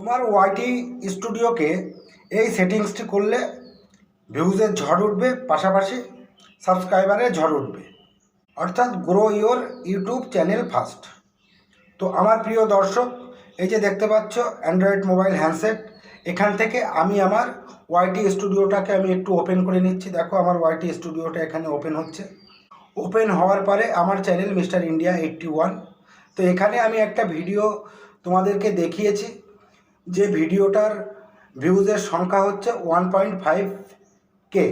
তোমার ওয়াইটি স্টুডিওকে এই সেটিংসটি করলে ভিউজের ঝড় উঠবে, পাশাপাশি সাবস্ক্রাইবারের ঝড় উঠবে। অর্থাৎ grow your YouTube channel fast তো আমার প্রিয় দর্শক, এই যে দেখতে পাচ্ছ অ্যান্ড্রয়েড মোবাইল হ্যান্ডসেট এখান থেকে আমি আমার ওয়াইটি স্টুডিওটাকে আমি একটু ওপেন করে নিচ্ছি। দেখো আমার ওয়াইটি স্টুডিওটা এখানে ওপেন হচ্ছে। ওপেন হওয়ার পরে আমার channel Mister India eighty one তো এখানে আমি একটা ভিডিও তোমাদেরকে দেখিয়েছি। যে ভিডিওটার ভিউজের সংখ্যা হচ্ছে ওয়ান পয়েন্ট ফাইভ কে।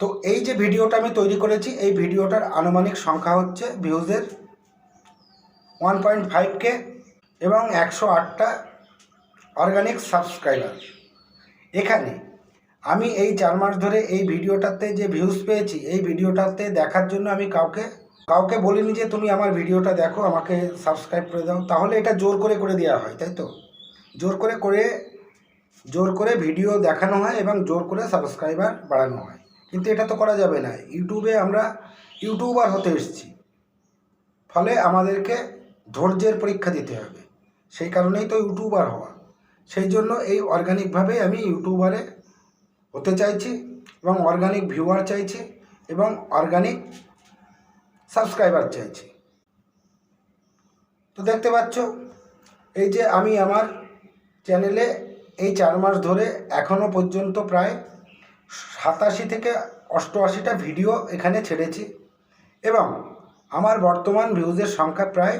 তো এই যে ভিডিওটা আমি তৈরি করেছি, এই ভিডিওটার আনুমানিক সংখ্যা হচ্ছে ভিউজের ওয়ান পয়েন্ট ফাইভ কে এবং একশো আটটা অর্গানিক সাবস্ক্রাইবার। এখানে আমি এই চার মাস ধরে এই ভিডিওটাতে যে ভিউজ পেয়েছি, এই ভিডিওটাতে দেখার জন্য আমি কাউকে কাউকে বলিনি যে তুমি আমার ভিডিওটা দেখো, আমাকে সাবস্ক্রাইব করে দাও। তাহলে এটা জোর করে করে দেওয়া হয়, তাই তো? জোর করে করে, জোর করে ভিডিও দেখানো হয় এবং জোর করে সাবস্ক্রাইবার বাড়ানো হয়। কিন্তু এটা তো করা যাবে না। ইউটিউবে আমরা ইউটিউবার হতে এসেছি। ফলে আমাদেরকে ধৈর্যের পরীক্ষা দিতে হবে। সেই কারণেই তো ইউটিউবার হওয়া। সেই জন্য এই অর্গানিকভাবে আমি ইউটিউবারে হতে চাইছি এবং অর্গানিক ভিউয়ার চাইছি এবং অর্গানিক সাবস্ক্রাইবার চাইছি। তো দেখতে পাচ্ছ, এই যে আমি আমার চ্যানেলে এই চার মাস ধরে এখনও পর্যন্ত প্রায় সাতাশি থেকে অষ্টআশিটা ভিডিও এখানে ছেড়েছি এবং আমার বর্তমান ভিউজের সংখ্যা প্রায়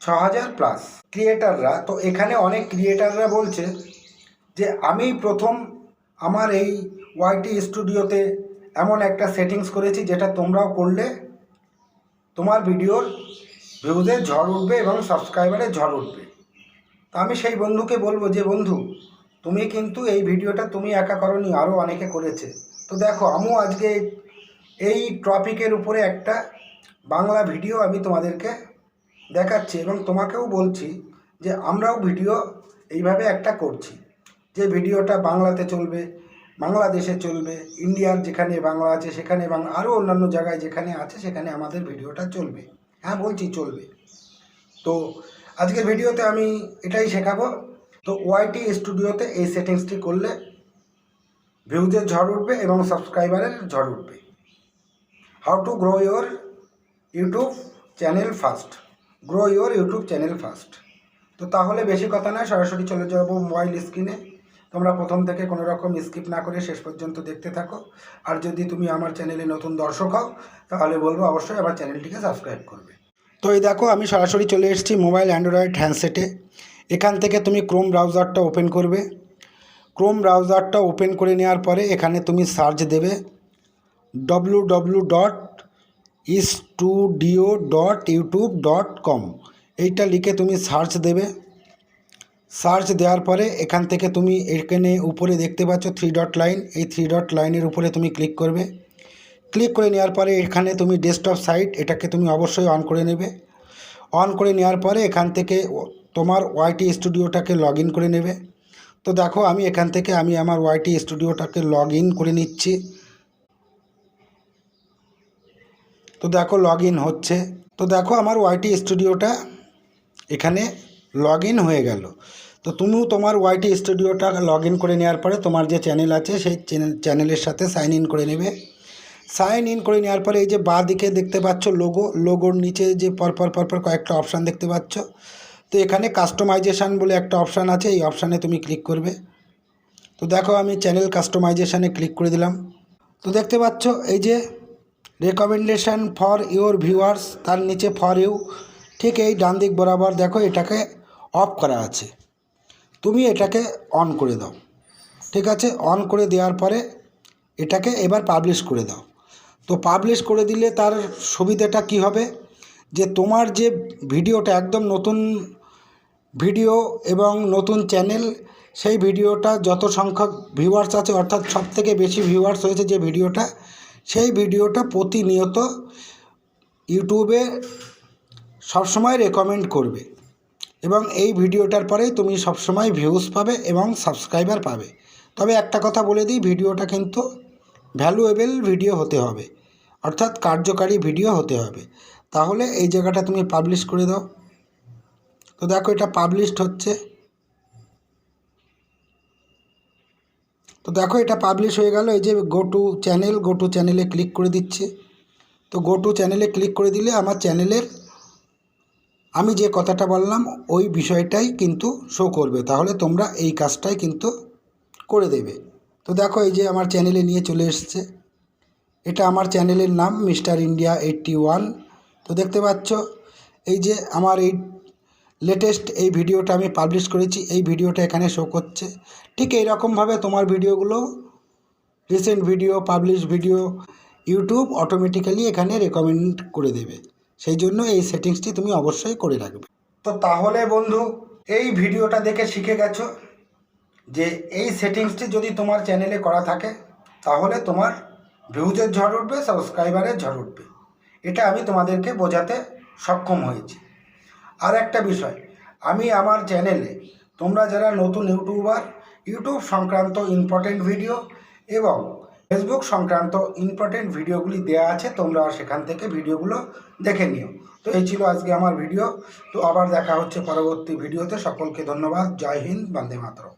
ছ হাজার প্লাস ক্রিয়েটাররা তো এখানে অনেক ক্রিয়েটাররা বলছে যে, আমি প্রথম আমার এই ওয়াইটি স্টুডিওতে এমন একটা সেটিংস করেছি যেটা তোমরাও করলে তোমার ভিডিওর ভিউজের ঝড় উঠবে এবং সাবস্ক্রাইবারের ঝড় উঠবে। তো আমি সেই বন্ধুকে বলব যে, বন্ধু, তুমি কিন্তু এই ভিডিওটা তুমি একা করনি আরও অনেকে করেছে। তো দেখো, আমিও আজকে এই টপিকের উপরে একটা বাংলা ভিডিও আমি তোমাদেরকে দেখাচ্ছি এবং তোমাকেও বলছি যে, আমরাও ভিডিও এইভাবে একটা করছি। যে ভিডিওটা বাংলাতে চলবে বাংলাদেশে চলবে, ইন্ডিয়ার যেখানে বাংলা আছে সেখানে বাংলা আরও অন্যান্য জায়গায় যেখানে আছে সেখানে আমাদের ভিডিওটা চলবে। হ্যাঁ বলছি চলবে। তো আজকের ভিডিওতে আমি এটাই শেখাবো। তো ওয়াইটি স্টুডিওতে এই সেটিংসটি করলে ভিউজের ঝড় উঠবে এবং সাবস্ক্রাইবারের ঝড় উঠবে। How to grow your YouTube channel fast grow your YouTube channel fast তো তাহলে বেশি কথা নয়, সরাসরি চলে যাব মোবাইল স্ক্রিনে তোমরা প্রথম থেকে কোনো রকম স্কিপ না করে শেষ পর্যন্ত দেখতে থাকো। আর যদি তুমি আমার চ্যানেলে নতুন দর্শক হও, তাহলে বলব অবশ্যই আমার চ্যানেলটিকে সাবস্ক্রাইব করবে। তো এই দেখো, আমি সরাসরি চলে এসেছি মোবাইল অ্যান্ড্রয়েড হ্যান্ডসেটে এখান থেকে তুমি ক্রোম ব্রাউজারটা ওপেন করবে। ক্রোম ব্রাউজারটা ওপেন করে নেওয়ার পরে এখানে তুমি সার্চ দেবে W W dot studio dot YouTube dot com এইটা লিখে তুমি সার্চ দেবে। সার্চ দেওয়ার পরে এখান থেকে তুমি এখানে উপরে দেখতে পাচ্ছ থ্রি ডট লাইন এই থ্রি ডট লাইনের উপরে তুমি ক্লিক করবে। ক্লিক করে নেওয়ার পরে এখানে তুমি ডেস্কটপ সাইট এটাকে তুমি অবশ্যই অন করে নেবে। অন করে নেওয়ার পরে এখান থেকে তোমার ওয়াইটি স্টুডিওটাকে লগ করে নেবে। তো দেখো, আমি এখান থেকে আমি আমার ওয়াইটি স্টুডিওটাকে লগ করে নিচ্ছি। তো দেখো লগ হচ্ছে। তো দেখো, আমার ওয়াইটি স্টুডিওটা এখানে লগ ইন হয়ে গেল। তো তুমিও তোমার ওয়াইটি স্টুডিওটা লগ ইন করে নেওয়ার পরে তোমার যে চ্যানেল আছে, সেই চ্যানেল চ্যানেলের সাথে সাইন ইন করে নেবে। সাইন ইন করে নেওয়ার পরে এই যে বাঁ দিকে দেখতে পাচ্ছ লোগো লোগোর নিচে যে পরপর পরপর কয়েকটা অপশান দেখতে পাচ্ছ। তো এখানে কাস্টমাইজেশান বলে একটা অপশান আছে, এই অপশানে তুমি ক্লিক করবে। তো দেখো আমি চ্যানেল কাস্টমাইজেশানে ক্লিক করে দিলাম। তো দেখতে পাচ্ছ এই যে রেকমেন্ডেশন ফর ইওর ভিউয়ার্স তার নিচে ফর ইউ ঠিক এই ডান দিক বরাবর দেখো এটাকে অফ করা আছে। তুমি এটাকে অন করে দাও। ঠিক আছে? অন করে দেওয়ার পরে এটাকে এবার পাবলিশ করে দাও। তো পাবলিশ করে দিলে তার সুবিধাটা কি হবে? যে তোমার যে ভিডিওটা একদম নতুন ভিডিও এবং নতুন চ্যানেল সেই ভিডিওটা যত সংখ্যক ভিউয়ার্স আছে, অর্থাৎ সব থেকে বেশি ভিউয়ার্স হয়েছে যে ভিডিওটা, সেই ভিডিওটা প্রতিনিয়ত ইউটিউবে সবসময় রেকমেন্ড করবে। এবং এই ভিডিওটার পরেই তুমি সবসময় ভিউজ পাবে এবং সাবস্ক্রাইবার পাবে। তবে একটা কথা বলে দিই, ভিডিওটা কিন্তু ভ্যালুয়েবল ভিডিও হতে হবে, অর্থাৎ কার্যকারী ভিডিও হতে হবে। তাহলে এই জায়গাটা তুমি পাবলিশ করে দাও। তো দেখো এটা পাবলিশড হচ্ছে। তো দেখো এটা পাবলিশ হয়ে গেল, এই যে go to channel go to চ্যানেলে ক্লিক করে দিচ্ছে। তো গো টু চ্যানেলে ক্লিক করে দিলে আমার চ্যানেলের আমি যে কথাটা বললাম, ওই বিষয়টাই কিন্তু শো করবে। তাহলে তোমরা এই কাজটাই কিন্তু করে দেবে। তো দেখো, এই যে আমার চ্যানেলে নিয়ে চলে এসছে। এটা আমার চ্যানেলের নাম মিস্টার ইন্ডিয়া এইটটি ওয়ান তো দেখতে পাচ্ছ, এই যে আমার এই লেটেস্ট এই ভিডিওটা আমি পাবলিশ করেছি, এই ভিডিওটা এখানে শো করছে। ঠিক এই রকমভাবে তোমার ভিডিওগুলো recent video publish video YouTube automatically এখানে রেকমেন্ড করে দেবে। সেই জন্য এই সেটিংসটি তুমি অবশ্যই করে রাখবে। তো তাহলে বন্ধু, এই ভিডিওটা দেখে শিখে গেছো যে এই সেটিংসটি যদি তোমার চ্যানেলে করা থাকে, তাহলে তোমার ভিউজের ঝড় উঠবে সাবস্ক্রাইবারের ঝড় উঠবে। এটা আমি তোমাদেরকে বোঝাতে সক্ষম হয়েছি। আর একটা বিষয়, আমি আমার চ্যানেলে তোমরা যারা নতুন ইউটিউবার, ইউটিউব সংক্রান্ত ইম্পর্টেন্ট ভিডিও এবং ফেসবুক সংক্রান্ত ইম্পর্টেন্ট ভিডিওগুলি দেওয়া আছে, তোমরা সেখান থেকে ভিডিওগুলো দেখে নিও। তো এই ছিল আজকে আমার ভিডিও তো আবার দেখা হচ্ছে পরবর্তী ভিডিওতে সকলকে ধন্যবাদ। জয় হিন্দ, বন্দে মাতরম।